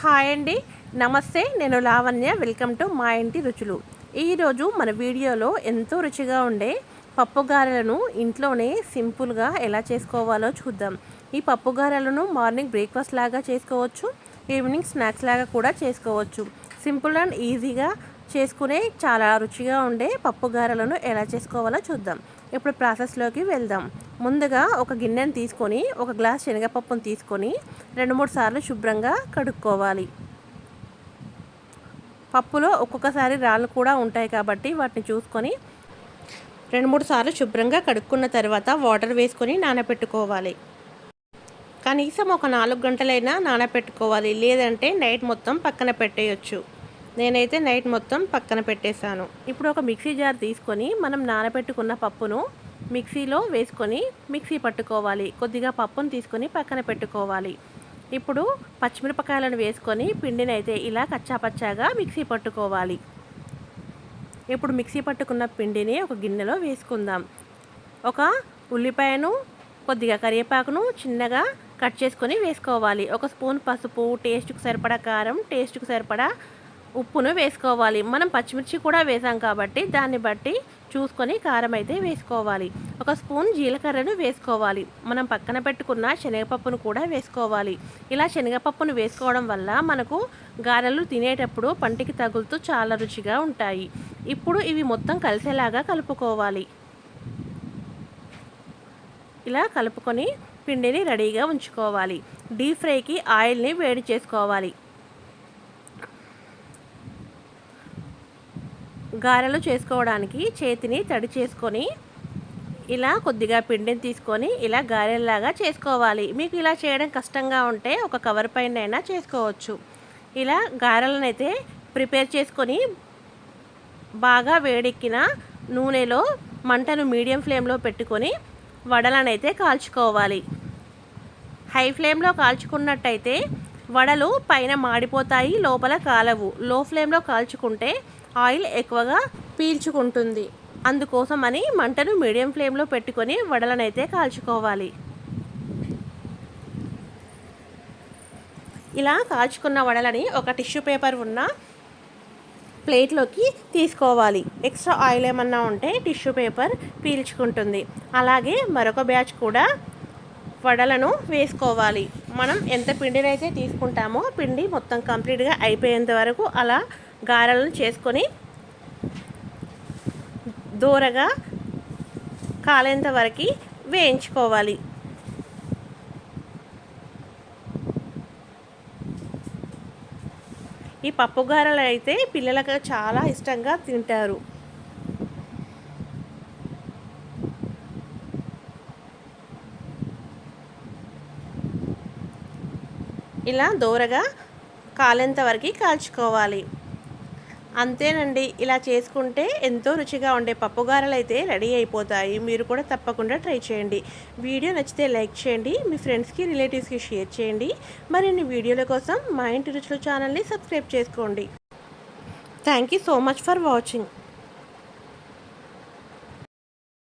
Hi అండి. నమస్తే నేను లావణ్య. వెల్కమ్ టు మా ఇంటి రుచులు. ఈరోజు మన వీడియోలో ఎంతో రుచిగా ఉండే పప్పు గారెలను ఇంట్లోనే సింపుల్గా ఎలా చేసుకోవాలో చూద్దాం. ఈ పప్పు గారెలను మార్నింగ్ బ్రేక్ఫాస్ట్ లాగా చేసుకోవచ్చు ఈవినింగ్ స్నాక్స్ లాగా కూడా చేసుకోవచ్చు. సింపుల్ అండ్ ఈజీగా చేసుకునే చాలా రుచిగా ఉండే పప్పు గారెలను ఎలా చేసుకోవాలో చూద్దాం. ఇప్పుడు ప్రాసెస్లోకి వెళ్దాం. ముందుగా ఒక గిన్నెను తీసుకొని ఒక గ్లాస్ శనగపప్పును తీసుకొని రెండు మూడు సార్లు శుభ్రంగా కడుక్కోవాలి. పప్పులో ఒక్కొక్కసారి రాళ్ళు కూడా ఉంటాయి కాబట్టి వాటిని చూసుకొని రెండు మూడు సార్లు శుభ్రంగా కడుక్కున్న తర్వాత వాటర్ వేసుకొని నానబెట్టుకోవాలి కనీసం ఒక నాలుగు గంటలైనా నానబెట్టుకోవాలి లేదంటే నైట్ మొత్తం పక్కన పెట్టేయచ్చు. నేనైతే నైట్ మొత్తం పక్కన పెట్టేశాను. ఇప్పుడు ఒక మిక్సీ జార్ తీసుకొని మనం నానబెట్టుకున్న పప్పును మిక్సీలో వేసుకొని మిక్సీ పట్టుకోవాలి. కొద్దిగా పప్పును తీసుకొని పక్కన పెట్టుకోవాలి. ఇప్పుడు పచ్చిమిరపకాయలను వేసుకొని పిండిని అయితే ఇలా కచ్చాపచ్చాగా మిక్సీ పట్టుకోవాలి. ఇప్పుడు మిక్సీ పట్టుకున్న పిండిని ఒక గిన్నెలో వేసుకుందాం. ఒక ఉల్లిపాయను కొద్దిగా కరివేపాకును చిన్నగా కట్ చేసుకొని వేసుకోవాలి. ఒక స్పూన్ పసుపు టేస్ట్కి సరిపడా కారం టేస్ట్కి సరిపడా ఉప్పును వేసుకోవాలి. మనం పచ్చిమిర్చి కూడా వేసాం కాబట్టి దాన్ని బట్టి చూసుకొని కారం అయితే వేసుకోవాలి. ఒక స్పూన్ జీలకర్రను వేసుకోవాలి. మనం పక్కన పెట్టుకున్న శనగపప్పును కూడా వేసుకోవాలి. ఇలా శనగపప్పును వేసుకోవడం వల్ల మనకు గారెలు తినేటప్పుడు పంటికి తగులుతూ చాలా రుచిగా ఉంటాయి. ఇప్పుడు ఇవి మొత్తం కలిసేలాగా కలుపుకోవాలి. ఇలా కలుపుకొని పిండిని రెడీగా ఉంచుకోవాలి. డీప్ ఫ్రైకి ఆయిల్ని వేడి చేసుకోవాలి. గారెలు చేసుకోవడానికి చేతిని తడి చేసుకొని ఇలా కొద్దిగా పిండిని తీసుకొని ఇలా గారెల్లాగా చేసుకోవాలి. మీకు ఇలా చేయడం కష్టంగా ఉంటే ఒక కవర్ పైన అయినా చేసుకోవచ్చు. ఇలా గారెలను అయితే ప్రిపేర్ చేసుకొని బాగా వేడెక్కిన నూనెలో మంటను మీడియం ఫ్లేమ్లో పెట్టుకొని వడలనైతే కాల్చుకోవాలి. హై ఫ్లేమ్లో కాల్చుకున్నట్టయితే వడలు పైన మాడిపోతాయి లోపల కాలవు. లో ఫ్లేమ్లో కాల్చుకుంటే ఆయిల్ ఎక్కువగా పీల్చుకుంటుంది. అందుకోసం అని మంటను మీడియం ఫ్లేమ్లో పెట్టుకొని వడలనైతే కాల్చుకోవాలి. ఇలా కాల్చుకున్న వడలని ఒక టిష్యూ పేపర్ ఉన్న ప్లేట్లోకి తీసుకోవాలి. ఎక్స్ట్రా ఆయిల్ ఏమన్నా ఉంటే టిష్యూ పేపర్ పీల్చుకుంటుంది. అలాగే మరొక బ్యాచ్ కూడా వడలను వేసుకోవాలి. మనం ఎంత పిండినైతే తీసుకుంటామో పిండి మొత్తం కంప్లీట్గా అయిపోయేంత వరకు అలా గారెలను చేసుకొని దూరగా కాలేంత వరకు వేయించుకోవాలి. ఈ పప్పు గారెలు అయితే పిల్లలకు చాలా ఇష్టంగా తింటారు. ఇలా దూరగా కాలేంత వరకు కాల్చుకోవాలి. అంతేనండి ఇలా చేసుకుంటే ఎంతో రుచిగా ఉండే పప్పుగారలు అయితే రెడీ అయిపోతాయి. మీరు కూడా తప్పకుండా ట్రై చేయండి. వీడియో నచ్చితే లైక్ చేయండి మీ ఫ్రెండ్స్కి రిలేటివ్స్కి షేర్ చేయండి. మరిన్ని వీడియోల కోసం మా ఇంటి రుచుల ఛానల్ని సబ్స్క్రైబ్ చేసుకోండి. Thank you so much for watching.